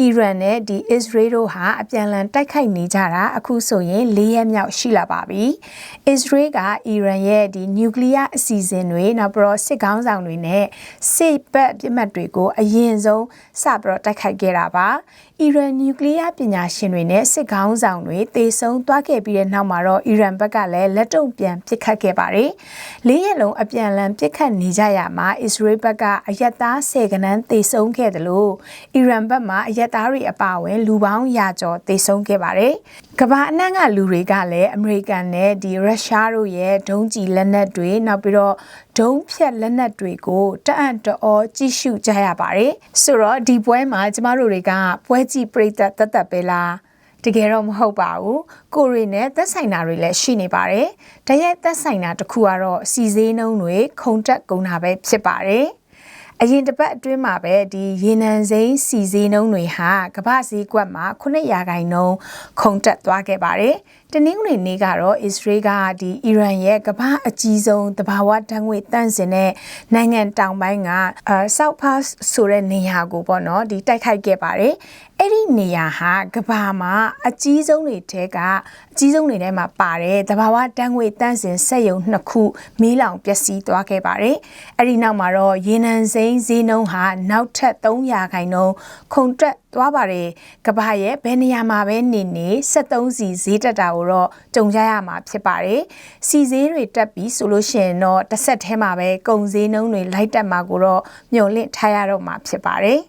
အီရန်နဲ့ဒီ Israel တို့ဟာအပြန်အလှန်တိုက်ခိုက်နေကြတာအခုဆိုရင်၄ရက်မြောက်ရှိလာပါပြီ။ Israel ကအီရန်ရဲ့ဒီနျူကလ িয়ার အစီအစဉ်တွေနောက်ပြီးတော့စစ်ကောင်းဆောင်တွေနဲ့စစ်ပတ်ပြစ်မှတ်တွေကိုအရင်ဆုံးစပြီးတော့တိုက်ခိုက်ခဲ့တာပါ။အီရန်နျူကလ িয়ার ပညာရှင်တွေနဲ့စစ်ကောင်းဆောင်တွေတေဆုံးသွားခဲ့ပြီးတဲ့နောက်မှာတော့အီရန်ဘက်ကလည်းလက်တုံ့ပြန်ပစ်ခတ်ခဲ့ပါတယ်။လေးရက်လုံးအပြန်အလှန်ပစ်ခတ်နေကြရမှာအစ္စရေးဘက်ကအယက်သား၁၀ကနန်းတေဆုံးခဲ့တယ်လို့အီရန်ဘက်မှာအယက် သားတွေအပါအဝင်လူပေါင်းရာကျော်တေဆုံးခဲ့ပါတယ်။ကမ္ဘာအနှံ့ကလူတွေကလည်းအမေရိကန်နဲ့ဒီရုရှားတို့ရဲ့ဒုံးကျည်လက်နက်တွေနောက်ပြီးတော့ဒုံးဖြတ်လက်နက်တွေကိုတအံ့တော်ကြည့်ရှုကြရပါတယ်။ဆိုတော့ဒီပွဲမှာကျမတို့တွေကပွဲကြည့်ပြိသက်တသက်ပဲလားတကယ်တော့မဟုတ်ပါဘူးကိုရီနဲ့သက်ဆိုင်တာတွေလည်းရှိနေပါတယ်တရက်သက်ဆိုင်တာတစ်ခုကတော့စီစည်းနှုံးတွေခုံတက်ကုန်တာပဲဖြစ်ပါတယ် အရင်တစ်ပတ်အတွင်းမှာပဲဒီရေနံစိမ်းစီစည်းနှုံးတွေဟာကမ္ဘာစည်းကွက်မှာ9ရာခိုင်နှုန်းခုံတက်သွားခဲ့ပါတယ် တနင်္ဂနွေနေ့ကတော့အစ္စရေးကဒီအီရန်ရဲ့ကမ္ဘာအကြီးဆုံးတဘာဝတံငွေတန့်စင်တဲ့နိုင်ငံတောင်ပိုင်းကအဲဆောက်ဖတ်ဆိုတဲ့နေရာကိုပေါ့နော်ဒီတိုက်ခိုက်ခဲ့ပါတယ်အဲ့ဒီနေရာဟာကဘာမှာအကြီးဆုံးတွေထဲကအကြီးဆုံးတွေထဲမှာပါတယ်တဘာဝတန်းငွေတန်းစင်ဆက်ယုံနှစ်ခုမီးလောင်ပျက်စီးသွားခဲ့ပါတယ်အဲ့ဒီနောက်မှာတော့ရေနံစိမ်းဈေးနှုန်းဟာနောက်ထပ်300ခိုင်နှုန်းခုန်တက်သွားပါတယ်ကဘာရဲ့ဘယ်နေရာမှာပဲနေနေ73စီဈေးတက်တာကိုတော့ကြုံကြရမှာဖြစ်ပါတယ်စီဈေးတွေတက်ပြီးဆိုလို့ရှိရင်တော့တစ်ဆက်တည်းမှာပဲကုန်ဈေးနှုန်းတွေလိုက်တက်မှာကိုတော့မျှော်လင့်ထားရတော့မှာဖြစ်ပါတယ်